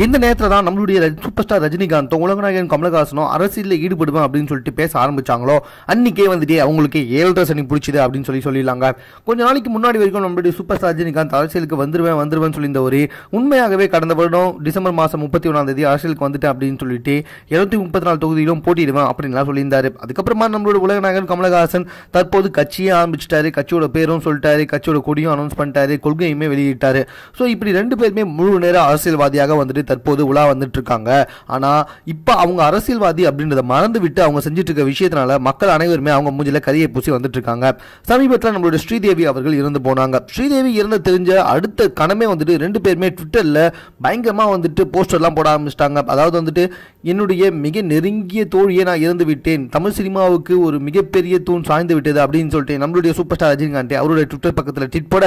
இந்த நேரத்தில் தான் நம்மளுடைய சூப்பர் ஸ்டார் ரஜினிகாந்தும் உலகநாயகன் கமலஹாசனும் அரசியலில் ஈடுபடுவேன் அப்படின்னு சொல்லிட்டு பேச ஆரம்பிச்சாங்களோ அன்னைக்கே வந்துட்டு அவங்களுக்கு ஏழரை சனி பிடிச்சிது அப்படின்னு சொல்லி சொல்லிடலாங்க. கொஞ்ச நாளைக்கு முன்னாடி வரைக்கும் நம்மளுடைய சூப்பர் ஸ்டார் ரஜினிகாந்த் அரசியலுக்கு வந்துருவேன் வந்துருவேன் சொல்லியிருந்த ஒரு உண்மையாகவே கடந்த வருடம் டிசம்பர் மாதம் முப்பத்தி ஒன்றாம் தேதி அரசியலுக்கு வந்துட்டேன் அப்படின்னு சொல்லிட்டு இருநூத்தி முப்பத்தி நாலு தொகுதியிலும் போட்டிடுவேன் அப்படின்லாம் சொல்லியிருந்தாரு. அதுக்கப்புறமா நம்மளோட உலகநாயகன் கமலஹாசன் தற்போது கட்சியே ஆரம்பிச்சிட்டாரு கட்சியோட பேரும் சொல்லிட்டாரு கட்சியோட கொடியும் அனௌன்ஸ் பண்ணிட்டாரு கொள்கையுமே வெளியிட்டாரு. ஸோ இப்படி ரெண்டு பேருமே முழு நேர அரசியல்வாதியாக வந்துட்டு தற்போது உலா வந்துட்டு இருக்காங்க ஆனால் இப்போ அவங்க அரசியல்வாதி அப்படின்றத மறந்து விட்டு அவங்க செஞ்சுட்டு இருக்க விஷயத்தினால மக்கள் அனைவருமே அவங்க மூஞ்சில கரியை பூசி வந்துட்டு இருக்காங்க சமீபத்தில் நம்மளுடைய ஸ்ரீதேவி அவர்கள் இறந்து போனாங்க. ஸ்ரீதேவி இறந்து தெரிஞ்ச அடுத்த கணமே வந்துட்டு ரெண்டு பேருமே ட்விட்டரில் பயங்கரமாக வந்துட்டு போஸ்டர்லாம் போட ஆரம்பிச்சிட்டாங்க. அதாவது வந்துட்டு என்னுடைய மிக நெருங்கிய தோழியை நான் இறந்து விட்டேன். தமிழ் சினிமாவுக்கு ஒரு மிகப்பெரிய தூண் சாய்ந்து விட்டது அப்படின்னு சொல்லிட்டு நம்மளுடைய சூப்பர் ஸ்டார் ரஜினிகாந்த் அவருடைய ட்விட்டர் பக்கத்தில் ட்விட் போட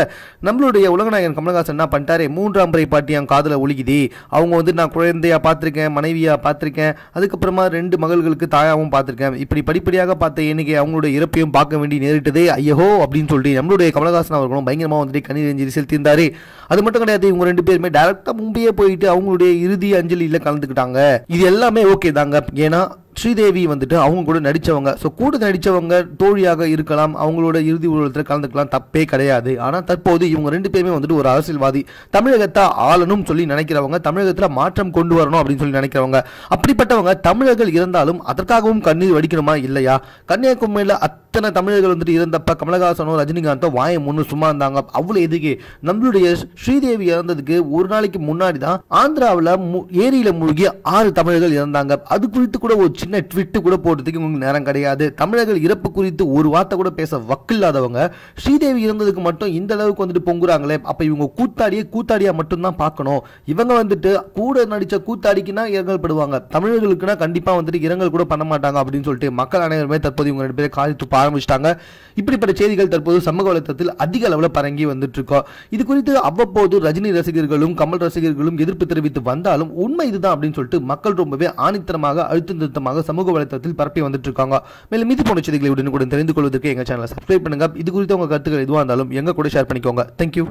நம்மளுடைய உலகநாயகன் கமலஹாசன் என்ன பண்ணிட்டாரு? மூன்றாம் முறை பாட்டி என் காதில் ஒழுகிது. அவங்க அவங்க வந்து நான் குழந்தையாக பார்த்துருக்கேன் மனைவியாக பார்த்துருக்கேன் அதுக்கப்புறமா ரெண்டு மகள்களுக்கு தாயாகவும் பார்த்துருக்கேன். இப்படி படிப்படியாக பார்த்த எண்ணிக்கை அவங்களுடைய இறப்பையும் பார்க்க வேண்டி நேரிட்டதே ஐயோ அப்படின்னு சொல்லிட்டு நம்மளுடைய கமலஹாசன் அவர்களும் பயங்கரமாக வந்துட்டு கண்ணீர் அஞ்சலி செலுத்தியிருந்தார் அது மட்டும் கிடையாது இவங்க ரெண்டு பேருமே டேரெக்டாக மும்பையே போயிட்டு அவங்களுடைய இறுதி அஞ்சலியில் கலந்துக்கிட்டாங்க. இது எல்லாமே ஓகே தாங்க. ஏன்னா ஸ்ரீதேவி வந்துட்டு அவங்க கூட நடித்தவங்க ஸோ கூட நடித்தவங்க தோழியாக இருக்கலாம். அவங்களோட இறுதி ஊர்வலத்தில் கலந்துக்கலாம். தப்பே கிடையாது. ஆனால் தற்போது இவங்க ரெண்டு பேருமே வந்துட்டு ஒரு அரசியல்வாதி. தமிழகத்தை ஆளணும் சொல்லி நினைக்கிறவங்க தமிழகத்தில் மாற்றம் கொண்டு வரணும் அப்படின்னு சொல்லி நினைக்கிறவங்க. அப்படிப்பட்டவங்க தமிழர்கள் இருந்தாலும் அதற்காகவும் கண்ணீர் வடிக்கணுமா? இல்லையா? கன்னியாகுமரியில் அத் அத்தனை தமிழர்கள் வந்துட்டு இருந்தப்ப கமலஹாசனும் ரஜினிகாந்தும் வாயை முன்னு சும்மா இருந்தாங்க. அவ்வளோ எதுக்கு? நம்மளுடைய ஸ்ரீதேவி இறந்ததுக்கு ஒரு நாளைக்கு முன்னாடி தான் ஆந்திராவில் ஏரியில மூழ்கி ஆறு தமிழர்கள் இறந்தாங்க. அது குறித்து கூட ஒரு சின்ன ட்விட்டு கூட போடுறதுக்கு உங்களுக்கு நேரம் கிடையாது. தமிழர்கள் இறப்பு குறித்து ஒரு வார்த்தை கூட பேச வக்கில்லாதவங்க ஸ்ரீதேவி இறந்ததுக்கு மட்டும் இந்த அளவுக்கு வந்துட்டு பொங்குறாங்களே. அப்ப இவங்க கூத்தாடியே கூத்தாடியா மட்டும்தான் பார்க்கணும். இவங்க வந்துட்டு கூட நடிச்ச கூத்தாடிக்குன்னா இரங்கல் படுவாங்க. தமிழர்களுக்குன்னா கண்டிப்பா வந்துட்டு இரங்கல் கூட பண்ண மாட்டாங்க அப்படின்னு சொல்லிட்டு மக்கள் அனைவருமே தற்போது இவங்க ரெண்டு பேரும் காலி துப்ப ஆரம்பிச்சிட்டாங்க. இப்படிப்பட்ட செய்திகள் தற்போது சமூக வலைத்தளத்தில் அதிக அளவில் பரங்கி வந்துட்டு இருக்கோம் இது குறித்து அவ்வப்போது ரஜினி ரசிகர்களும் கமல் ரசிகர்களும் எதிர்ப்பு தெரிவித்து வந்தாலும் உண்மை இதுதான் அப்படின்னு சொல்லிட்டு மக்கள் ரொம்பவே ஆணித்தரமாக அழுத்த நிறுத்தமாக சமூக வலைத்தளத்தில் பரப்பி வந்துட்டு இருக்காங்க மேலும் இது போன செய்திகளை உடனுக்குடன் தெரிந்து கொள்வதற்கு எங்க சேனலை சப்ஸ்கிரைப் பண்ணுங்க. இது குறித்து உங்க கருத்துக்கள் எதுவாக இருந்தாலும் எங்க கூட ஷேர் பண்ணிக்கோங்க. தேங்க்யூ